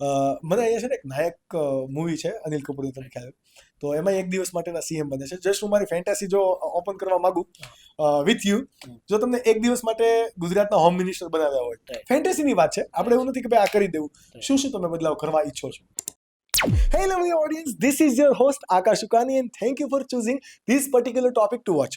અ, મને અહીંયા છે ને એક નાયક મૂવી છે અનિલ કપૂરની તમને ખ્યાલ તો એમાં એક દિવસ માટેના સીએમ બને છે. જસ્ટ હું મારી ફેન્ટાસી જો ઓપન કરવા માંગુ વિથ યુ જો તમને એક દિવસ માટે ગુજરાતના હોમ મિનિસ્ટર બનાવ્યા હોય. ફેન્ટેસીની વાત છે. આપણે એવું નથી કે ભાઈ આ કરી દેવું. શું શું તમે બદલાવ કરવા ઈચ્છો છો? Hello my audience this is your host Akash Sukani and thank you for choosing this particular topic to watch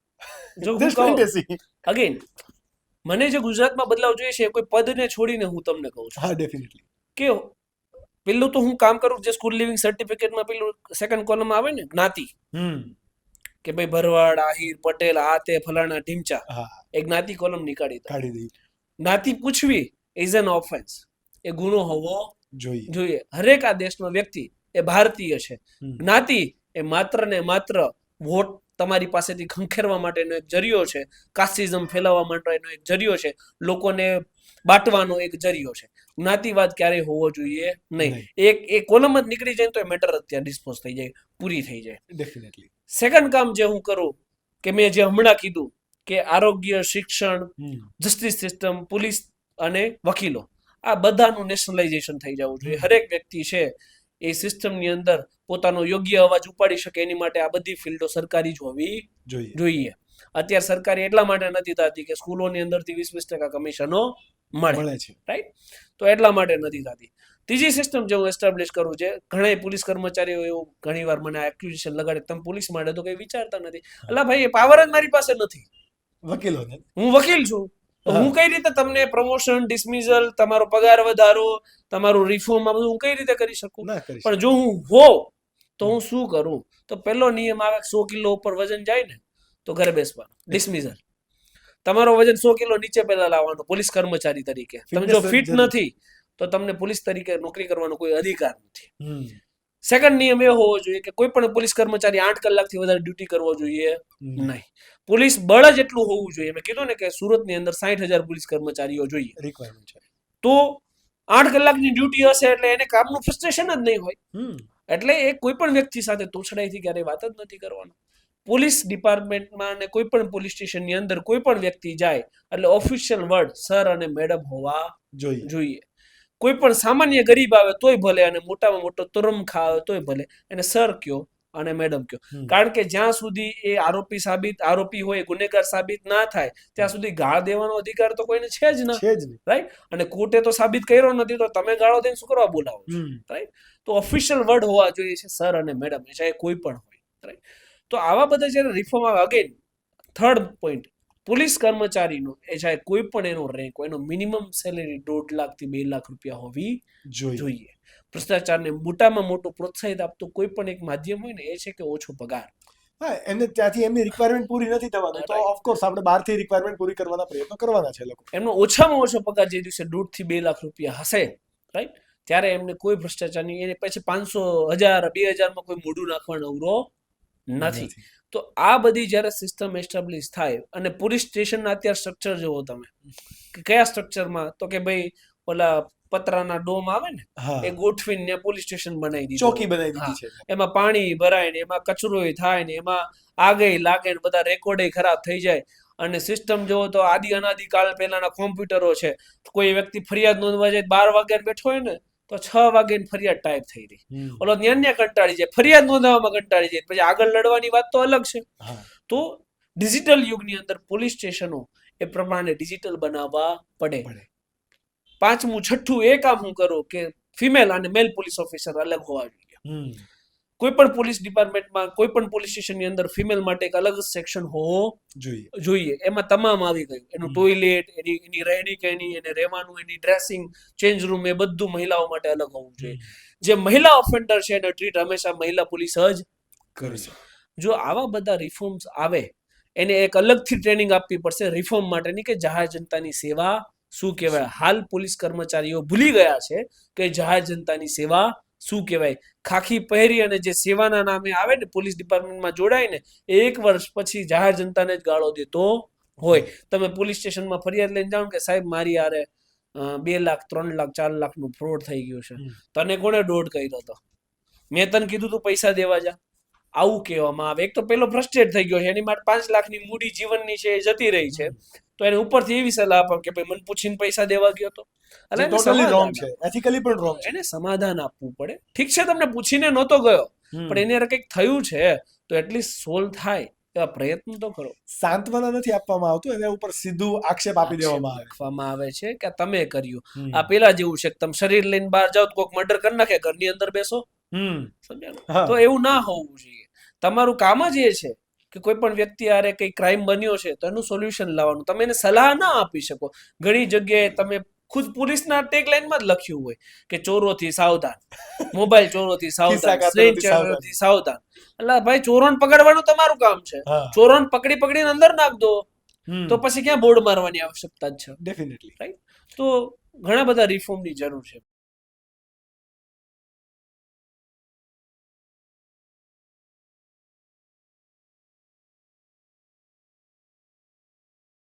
જો હું કહું અગેન મને જે ગુજરાતમાં બદલાવ જોઈએ છે કોઈ પદને છોડીને હું તમને કહું છું. હા ડેફિનેટલી કે પેલું તો હું કામ કરું જે સ્કૂલ લિવિંગ સર્ટિફિકેટમાં પેલું સેકન્ડ કોલમ આવે ને જ્ઞાતિ. કે ભાઈ ભરવાડ આહિર પટેલ આ તે ફલાણા ઢીમચા. એ જ્ઞાતિ કોલમ નીકાળી કાઢી દઈ. જ્ઞાતિ પૂછવી ઇઝ એન ઓફેન્સ એ ગુનો હોવો જોઈએ. જોઈએ. હરેક આ દેશનો વ્યક્તિ એ ભારતીય છે. જ્ઞાતિ એ માત્ર ને માત્ર વોટ તમારી પાસેથી ખંખેરવા માટેનો એક જરિયો છે કાસ્ટિઝમ ફેલાવવા માટેનો એક જરિયો છે લોકોને બાટવાનો એક જરિયો છે. જ્ઞાતિવાદ ક્યારેય હોવો જોઈએ નહીં. એક એ કોલમ જ નીકળી જાય તો એ મેટર અત્યારે ડિસ્પોઝ થઈ જાય પૂરી થઈ જાય. ડેફિનેટલી સેકન્ડ કામ જે હું કરું કે મેં જે હમણાં કીધું કે આરોગ્ય શિક્ષણ જસ્ટિસ સિસ્ટમ પોલીસ અને વકીલો આ બધાનું નેશનલાઇઝેશન થઈ જવું જોઈએ. હરેક વ્યક્તિ છે એ સિસ્ટમની અંદર પોતાનો યોગ્ય અવાજ ઉપાડી શકે એની માટે આ બધી ફિલ્ડો સરકારી જ હોવી જોઈએ. જોઈએ. અત્યારે સરકારી એટલા માટે નથી થતી કે સ્કૂલોની અંદરથી વીસ વીસ ટકા કમિશનો મળે. મળે છે. તો એટલા માટે નથી થતી. ત્રીજી સિસ્ટમ જે હું એસ્ટાબ્લિશ કરું છે ઘણા પોલીસ કર્મચારીઓ એવું ઘણી વાર મને એક્યુઝેશન લગાડે તમે પોલીસ માટે તો કઈ વિચારતા નથી. અલા ભાઈ એ પાવર જ મારી પાસે નથી. વકીલો હું વકીલ છું. હા. કઈ રીતે તમને પ્રમોશન ડિસમિઝલ તમારો પગાર વધારો તમારું રિફોર્મ આ બધું હું કઈ રીતે કરી શકું? પણ જો હું હો તો હું શું કરું? તો પહેલો નિયમ આવે સો કિલો ઉપર વજન જાય ને તો ઘરે બેસવાનું. ડિસમિઝલ તમારો વજન સો કિલો નીચે પહેલા લાવવાનો પોલીસ કર્મચારી તરીકે. તમે જો ફિટ નથી તો તમને પોલીસ તરીકે નોકરી કરવાનો કોઈ અધિકાર નથી. સેકન્ડ નિયમ એ હોવો જોઈએ કે કોઈ પણ પોલીસ કર્મચારી આઠ કલાકથી વધારે ડ્યુટી કરવો જોઈએ નહીં. પોલીસ બળ એટલું હોવું જોઈએ. મેં કીધું ને કે સુરતની અંદર સાઠ હજાર પોલીસ કર્મચારીઓ જોઈએ. રિક્વાયરમેન્ટ છે. તો આઠ કલાકની ડ્યુટી હશે એટલે એને કામનું ફ્રસ્ટ્રેશન જ નહીં હોય. એટલે એ કોઈ પણ વ્યક્તિ સાથે તોછડાઈથી ક્યારેય વાત જ નથી કરવાનો. પોલીસ ડિપાર્ટમેન્ટમાં અને કોઈ પણ પોલીસ સ્ટેશનની અંદર કોઈ પણ વ્યક્તિ જાય એટલે ઓફિશિયલ વર્ડ સર અને મેડમ હોવા જોઈએ. જોઈએ. કોઈ પણ સામાન્ય ગરીબ આવે તોય ભલે અને મોટામાં મોટો તુરમખા આવે તોય ભલે. એને સર કયો? અને મેડમ કયો? કારણ કે જ્યાં સુધી એ આરોપી સાબિત આરોપી હોય ગુનેગાર સાબિત ના થાય ત્યાં સુધી ગાળ દેવાનો અધિકાર તો કોઈને છે જ ના. રાઈટ અને કોર્ટે તો સાબિત કર્યો નથી તો તમે ગાળો દઈને શું કરવા બોલાવો રાઈટ તો ઓફિશિયલ વર્ડ હોવા જોઈએ છે સર અને મેડમ એ ચાહે કોઈ પણ હોય. રાઈટ તો આવા બધા જ્યારે રિફોર્મ આવે અગેન થર્ડ પોઈન્ટ પોલીસ કર્મચારીનો એ ચાહે કોઈ પણ એનો રેન્ક હોય એનો મિનિમમ સેલેરી દોઢ લાખથી બે લાખ રૂપિયા હોવી જોઈએ. ભ્રષ્ટાચારને મોટામાં મોટું પ્રોત્સાહિત આપતું કોઈ પણ એક માધ્યમ હોય ને એ છે કે ઓછો પગાર. હા એને ત્યાંથી એમની રિક્વાયરમેન્ટ પૂરી નથી થવાની. તો. ઓફકોર્સ આપણે બહારથી રિક્વાયરમેન્ટ પૂરી કરવાના પ્રયત્નો કરવાના છે લોકો. એમનો ઓછામાં ઓછો પગાર જે દિવસે દોઢથી બે લાખ રૂપિયા હશે રાઈટ ત્યારે એમને કોઈ ભ્રષ્ટાચારની એને પછી પાંચસો હજાર બે હજારમાં કોઈ મોઢું નાખવાનો અવરો નથી. તો આ બધી જ્યારે સિસ્ટમ એસ્ટાબ્લિશ થાય અને પોલીસ સ્ટેશનના અત્યારે સ્ટ્રક્ચર જુઓ તમે કયા સ્ટ્રક્ચરમાં તો કે ભાઈ ઓલા પતરાના ડોમ આવે ને એ ગોઠવીને પોલીસ સ્ટેશન બનાવી દીધું. ચોકી બનાવી દીધી છે. એમાં પાણી ભરાય ને એમાં કચરો થાય ને એમાં આગે લાગે ને બધા રેકોર્ડે ખરાબ થઈ જાય. અને સિસ્ટમ જોવો તો આદિ અનાદિ કાળ પહેલાના કોમ્પ્યુટરો છે. કોઈ વ્યક્તિ ફરિયાદ નોંધવા જાય બાર વાગ્યા બેઠો હોય ને તો છ વાગે ફરિયાદ ટાઈપ થઈ રહી. ઓલો ન્યાન્ય કંટાળી જાય. ફરિયાદ નોંધાવવામાં કંટાળી જાય. પછી આગળ લડવાની વાત તો અલગ છે. તો ડિજિટલ યુગની અંદર પોલીસ સ્ટેશનો એ પ્રમાણે ડિજિટલ બનાવવા પડે. પાંચમું છઠ્ઠું એ કામ હું કરું કે ફિમેલ અને મેલ પોલીસ ઓફિસર અલગ હોવા જોઈએ. કોઈ પણ પોલીસ ડિપાર્ટમેન્ટમાં કોઈ પણ પોલીસ સ્ટેશનની અંદર ફિમેલ માટે એક અલગ સેક્શન હોવો જોઈએ. જોઈએ. એમાં તમામ આવી ગયું. એનું ટોયલેટ એની એની રહેણી કહેણી એને રહેવાનું એની ડ્રેસિંગ ચેન્જ રૂમ એ બધું મહિલાઓ માટે અલગ હોવું જોઈએ. જે મહિલા ઓફેન્ડર છે એને ટ્રીટ હંમેશા મહિલા પોલીસ જ કરશે જો આવા બધા રિફોર્મ્સ આવે એને એક અલગથી ટ્રેનિંગ આપવી પડશે રિફોર્મ માટેની કે જાહેર જનતાની સેવા. શું કહેવાય? હાલ પોલીસ કર્મચારીઓ ભૂલી ગયા છે કે જાહેર જનતાની સેવા શું કહેવાય? ખાખી પહેરી અને જે સેવાના નામે આવે ને પોલીસ ડિપાર્ટમેન્ટમાં જોડાય ને એક વર્ષ પછી જાહેર જનતાને જ ગાળો દેતો હોય. તમે પોલીસ સ્ટેશનમાં ફરિયાદ લઈને જાઓ કે સાહેબ મારી આરે બે લાખ ત્રણ લાખ ચાર લાખનું ફ્રોડ થઈ ગયું છે. તને કોણે દોઢ કર્યો હતો મેં તને કીધું તું પૈસા દેવા જા. આવું કહેવામાં આવે. એક તો પેલો ફ્રસ્ટ્રેટ થઈ ગયો છે. એની માટે પાંચ લાખની મૂડી જીવનની છે એ જતી રહી છે. તો એને ઉપરથી એવી સલાહ આપો કે ભાઈ મને પૂછીને પૈસા દેવા ગયો તો. એટલે ટોટલી રોંગ છે એથિકલી પણ રોંગ છે. એને સમાધાન આપવું પડે. ઠીક છે તમને પૂછીને નહોતો ગયો પણ એને કંઈક થયું છે તો એટલીસ્ટ સોલ્વ થાય એવા પ્રયત્ન તો કરો. સાંત્વના નથી આપવામાં આવતું એના ઉપર સીધું આક્ષેપ આપી દેવામાં આવે. આપવામાં આવે છે કે તમે કર્યું. આ પેલા જેવું છે કે તમે શરીર લઈને બહાર જાઓ તો કોઈક મર્ડર કરી નાખે ઘરની અંદર બેસો. હા. તો એવું ના હોવું જોઈએ. તમારું કામ જ એ છે કે કોઈ પણ વ્યક્તિ આરે કઈ ક્રાઇમ બન્યો છે તો એનું સોલ્યુશન લાવવાનું. તમે એને સલાહ ના આપી શકો. ઘણી જગ્યાએ તમે ખુદ પોલીસના ટેગલાઇનમાં જ લખ્યું હોય કે ચોરોથી સાવધાન. મોબાઈલ ચોરોથી સાવધાન સાવધાન. ચોરોથી સાવધાન. એટલે ભાઈ ચોરોને પકડવાનું તમારું કામ છે. ચોરોને પકડી પકડીને અંદર નાખ દો. તો પછી ક્યાં બોર્ડ મારવાની આવશ્યકતા જ છે. ડેફિનેટલી તો ઘણા બધા રિફોર્મની જરૂર છે.